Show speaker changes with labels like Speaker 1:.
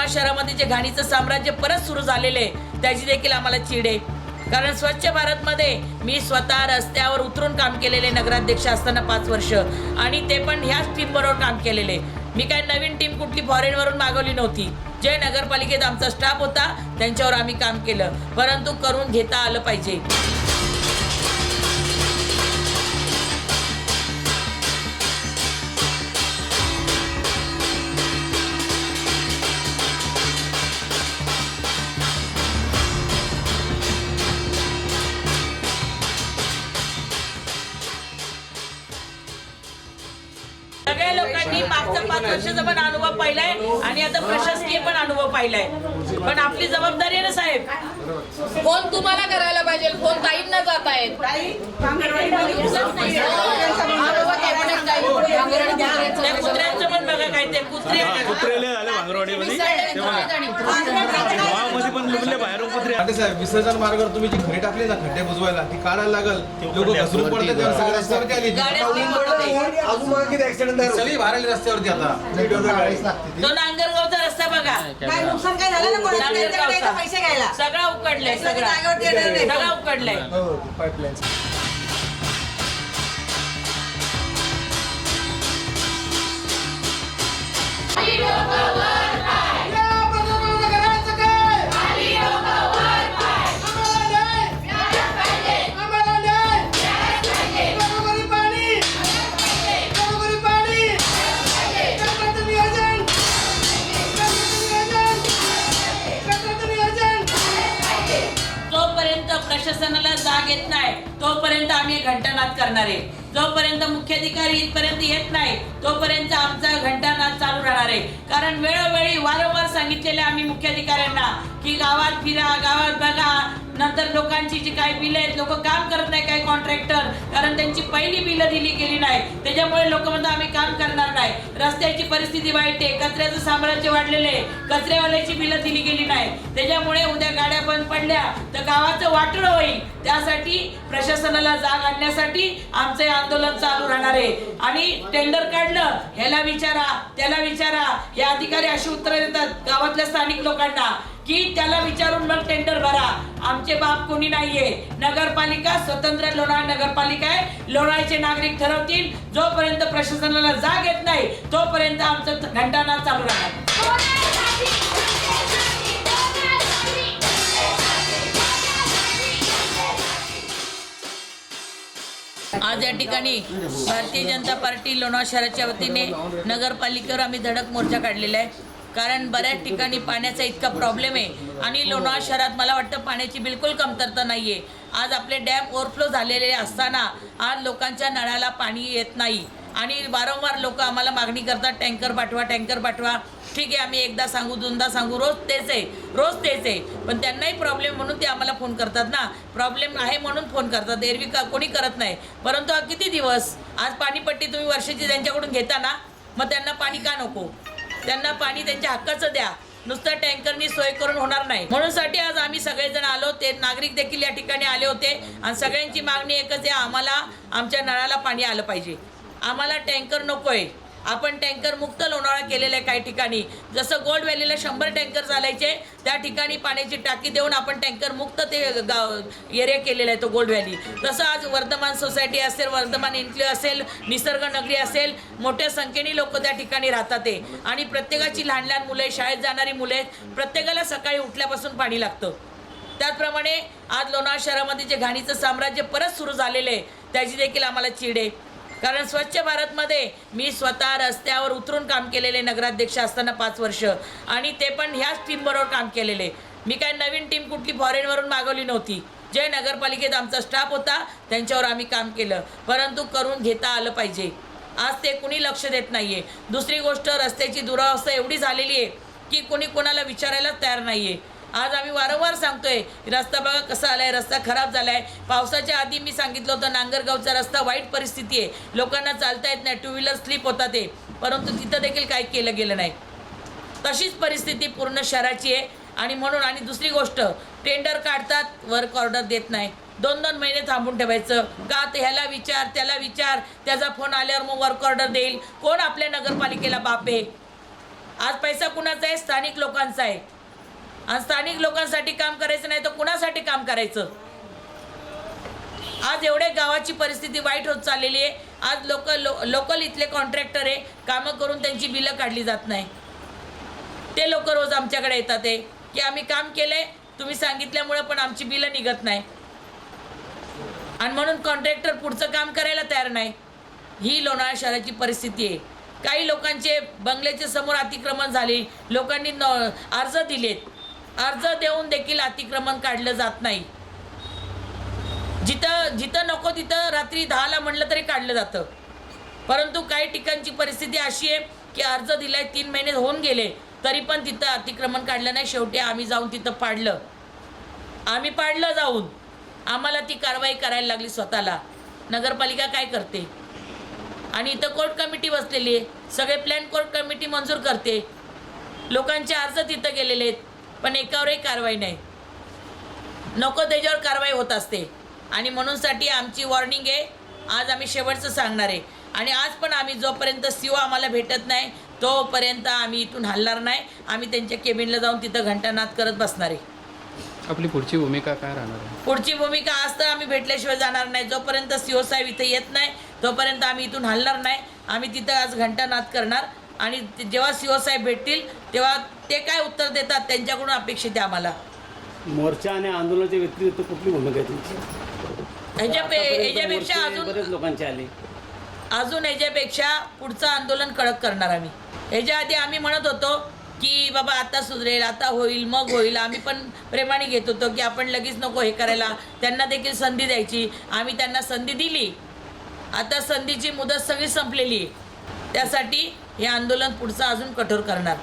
Speaker 1: लोणावळा शहरामध्ये जे घाणीचं साम्राज्य परत सुरू झालेलं आहे त्याची देखील आम्हाला चीड आहे. कारण स्वच्छ भारतमध्ये मी स्वतः रस्त्यावर उतरून काम केलेले नगराध्यक्ष असताना पाच वर्ष. आणि ते पण ह्याच टीमबरोबर काम केलेले मी काय नवीन टीम कुठली फॉरेनवरून मागवली नव्हती. जे नगरपालिकेत आमचा स्टाफ होता त्यांच्यावर आम्ही काम केलं. परंतु करून घेता आलं पाहिजे. सगळ्या लोकांनी मागचा पाच वर्षाचा पण अनुभव पाहिलाय आणि आता प्रशासकीय पण अनुभव पाहिलाय. पण आपली जबाबदारी आहे ना साहेब?
Speaker 2: फोन तुम्हाला करायला पाहिजे फोन ताईंना जात आहेत
Speaker 1: कुत्र्यांचं पण बघा काय ते कुत्रे
Speaker 3: कुत्रेले आले भांगरवाडीमध्ये ते बघा गावामध्ये पण लुबले बाहेरून कुत्रे
Speaker 4: आता साहेब विसर्जन मार्गावर तुम्ही जी खडी टाकली ना खड्डे बुजवायला ती काढायला लागल लोक घसरून पडले तेव्हा सगळे रस्त्यावरती आली. अजून किती ऍक्सिडेंट सगळी आली रस्त्यावरती आता
Speaker 1: तो नांगरगावचा रस्ता बघा
Speaker 5: काय नुकसान काय झालं ना एकदा पैसे घ्यायला
Speaker 1: सगळा उकडलाय सगळा. सगळा उकडलाय प्रशासनाला जाग येत नाही तोपर्यंत आम्ही घंटानाद करणार आहे. जोपर्यंत मुख्याधिकारी इथपर्यंत येत नाही तोपर्यंत आमचा घंटानाद राहणार आहे कारण वेळोवेळी वारंवार सांगितलेले आम्ही मुख्याधिकाऱ्यांना की गावात फिरा गावात बघा. नंतर लोकांची जी काही बिलं आहेत लोक काम करत नाही काही कॉन्ट्रॅक्टर कारण त्यांची पहिली बिलं दिली गेली नाही. त्याच्यामुळे लोक म्हणतात आम्ही काम करणार नाही. रस्त्याची परिस्थिती वाईट आहे. कचऱ्याचं साम्राज्य वाढलेलं आहे. कचऱ्यावाल्याची बिलं दिली गेली नाही. त्याच्यामुळे उद्या गाड्या बंद पडल्या तर गावाचं वाटलं होईल. त्यासाठी प्रशासनाला जाग आणण्यासाठी आमचे आंदोलन चालू राहणार आहे. आणि टेंडर काढलं ह्याला विचारा त्याला विचारा. हे अधिकारी अशी उत्तरं देतात गावातल्या स्थानिक लोकांना. की त्याला विचारून मग टेंडर भरा. आमचे बाप कोणी नाहीये. नगरपालिका स्वतंत्र लोणार नगरपालिका आहे. लोणारचे नागरिक ठरवतील. जोपर्यंत प्रशासनाला जाग येत नाही तोपर्यंत आमचं घंटानाद चालू राहणार. आज या ठिकाणी भारतीय जनता पार्टी लोणावळा शहराच्या वतीने नगरपालिकेवर आम्ही धडक मोर्चा काढलेला आहे. कारण बऱ्याच ठिकाणी पाण्याचा इतका प्रॉब्लेम आहे आणि लोणावळा शहरात मला वाटतं पाण्याची बिलकुल कमतरता नाही आहे आज आपले डॅम ओव्हरफ्लो झालेले असताना आज लोकांच्या नळाला पाणी येत नाही. आणि वारंवार लोक आम्हाला मागणी करतात टँकर पाठवा टँकर पाठवा. ठीक आहे आम्ही एकदा सांगू दोनदा सांगू रोज तेच आहे रोज तेच आहे. पण त्यांनाही प्रॉब्लेम म्हणून ते आम्हाला फोन करतात ना. प्रॉब्लेम आहे म्हणून फोन करतात. एरवी का कोणी करत नाही. परंतु हा किती दिवस? आज पाणीपट्टी तुम्ही वर्षाची त्यांच्याकडून घेता ना मग त्यांना पाणी का नको? त्यांना पाणी त्यांच्या हक्काचं द्या. नुसतं टँकरनी सोय करून होणार नाही. म्हणून साठी आज आम्ही सगळेजण आलो. ते नागरिक देखील या ठिकाणी आले होते. आणि सगळ्यांची मागणी एकच आहे आम्हाला आमच्या नळाला पाणी आलं पाहिजे. आम्हाला टँकर नकोय. आपण टँकर मुक्त लोणावळा केलेलं आहे काही ठिकाणी. जसं गोल्ड व्हॅलीला शंभर टँकर चालायचे त्या ठिकाणी पाण्याची टाकी देऊन आपण टँकर मुक्त ते गाव एरिया केलेला आहे तो गोल्ड व्हॅली. तसं आज वर्धमान सोसायटी असेल वर्धमान इन्क्ल्यू असेल निसर्ग नगरी असेल मोठ्या संख्येने लोक त्या ठिकाणी राहतात ते. आणि प्रत्येकाची लहान लहान मुलं शाळेत जाणारी मुलं आहेत प्रत्येकाला सकाळी उठल्यापासून पाणी लागतं. त्याचप्रमाणे आज लोणावळा शहरामध्ये जे घाणीचं साम्राज्य परत सुरू झालेलं आहे त्याची देखील आम्हाला चीड आहे. कारण स्वच्छ भारतमध्ये मी स्वतः रस्त्यावर उतरून काम केलेले नगराध्यक्ष असताना पाच वर्ष. आणि ते पण ह्याच टीमबरोबर काम केलेले. मी काय नवीन टीम कुठली फॉरेनवरून मागवली नव्हती. जे नगरपालिकेत आमचा स्टाफ होता त्यांच्यावर आम्ही काम केलं. परंतु करून घेता आलं पाहिजे. आज ते कुणी लक्ष देत नाही आहे दुसरी गोष्ट रस्त्याची दुरावस्था एवढी झालेली आहे की कोणी कोणाला विचारायला तयार नाही आहे आज आम्ही वारंवार सांगतोय रस्ता बघा कसा आलाय रस्ता खराब झालाय. पावसाच्या आधी मी सांगितलं होतं नांगरगावचा रस्ता वाईट परिस्थिती आहे. लोकांना चालता येत नाही टू व्हीलर स्लिप होतात ते. परंतु तिथं देखील काही केलं गेलं नाही. तशीच परिस्थिती पूर्ण शहराची आहे. आणि म्हणून आणि दुसरी गोष्ट टेंडर काढतात वर्क ऑर्डर देत नाही. दोन दोन महिने थांबून ठेवायचं. का तर ह्याला विचार त्याला विचार त्याचा फोन आल्यावर मग वर्क ऑर्डर देईल. कोण आपल्या नगरपालिकेला बाप आहे? आज पैसा कुणाचा आहे? स्थानिक लोकांचा आहे. आणि स्थानिक लोकांसाठी काम करायचं नाही तर कुणासाठी काम करायचं? आज एवढे गावाची परिस्थिती वाईट होत चाललेली आहे. आज लोक लो लोकल इथले कॉन्ट्रॅक्टर आहे. कामं करून त्यांची बिलं काढली जात नाही. ते लोक रोज आमच्याकडे येतात आहे. की आम्ही काम केले तुम्ही सांगितल्यामुळं पण आमची बिलं निघत नाही. आणि म्हणून कॉन्ट्रॅक्टर पुढचं काम करायला तयार नाही. ही लोणावळा शहराची परिस्थिती आहे. काही लोकांचे बंगल्याच्या समोर अतिक्रमण झाले. लोकांनी न अर्ज दिलेत. अर्ज देऊन देखील अतिक्रमण काढलं जात नाही. जिथं जिथं नको तिथं रात्री दहाला म्हणलं तरी काढलं जातं. परंतु काही ठिकाणची परिस्थिती अशी आहे की अर्ज दिलाय तीन महिने होऊन गेले तरी पण तिथं अतिक्रमण काढलं नाही. शेवटी आम्ही जाऊन तिथं पाडलं. आम्ही पाडलं जाऊन. आम्हाला ती कारवाई करायला लागली स्वतःला. नगरपालिका काय करते? आणि इथं कोर्ट कमिटी बसलेली आहे. सगळे प्लॅन कोर्ट कमिटी मंजूर करते. लोकांचे अर्ज तिथं गेलेले आहेत. पण एकावरही कारवाई नाही. नको त्याच्यावर कारवाई होत असते. आणि म्हणूनसाठी आमची वॉर्निंग आहे आज आम्ही शेवटचं सांगणार आहे. आणि आज पण आम्ही जोपर्यंत सीओ आम्हाला भेटत नाही तोपर्यंत आम्ही इथून हलणार नाही. आम्ही त्यांच्या केबिनला जाऊन तिथं घंटानाद करत बसणार आहे.
Speaker 6: आपली पुढची भूमिका काय राहणार आहे?
Speaker 1: पुढची भूमिका आज तर आम्ही भेटल्याशिवाय जाणार नाही. जोपर्यंत सीओ साहेब इथे येत नाही तोपर्यंत आम्ही इथून हलणार नाही. आम्ही तिथं आज घंटानाद करणार. आणि जेव्हा सीओ साहेब भेटतील तेव्हा ते काय उत्तर देतात? त्यांच्याकडून अपेक्षित आहे आम्हाला.
Speaker 7: मोर्चा आणि आंदोलनाच्या व्यतिरिक्त कुठली भूमिका
Speaker 1: ह्याच्या ह्याच्यापेक्षा
Speaker 7: मोर्चे
Speaker 1: अजून
Speaker 7: बरेच लोकांचे आले.
Speaker 1: अजून ह्याच्यापेक्षा पुढचं आंदोलन कडक करणार आम्ही. ह्याच्या आधी आम्ही म्हणत होतो की बाबा आता सुधरेल आता होईल मग होईल. आम्ही पण प्रेमाने घेत होतो की आपण लगेच नको हे करायला. त्यांना देखील संधी द्यायची. आम्ही त्यांना संधी दिली. आता संधीची मुदत सगळी संपलेली आहे. त्यासाठी हे आंदोलन पुढचं अजून कठोर करणार.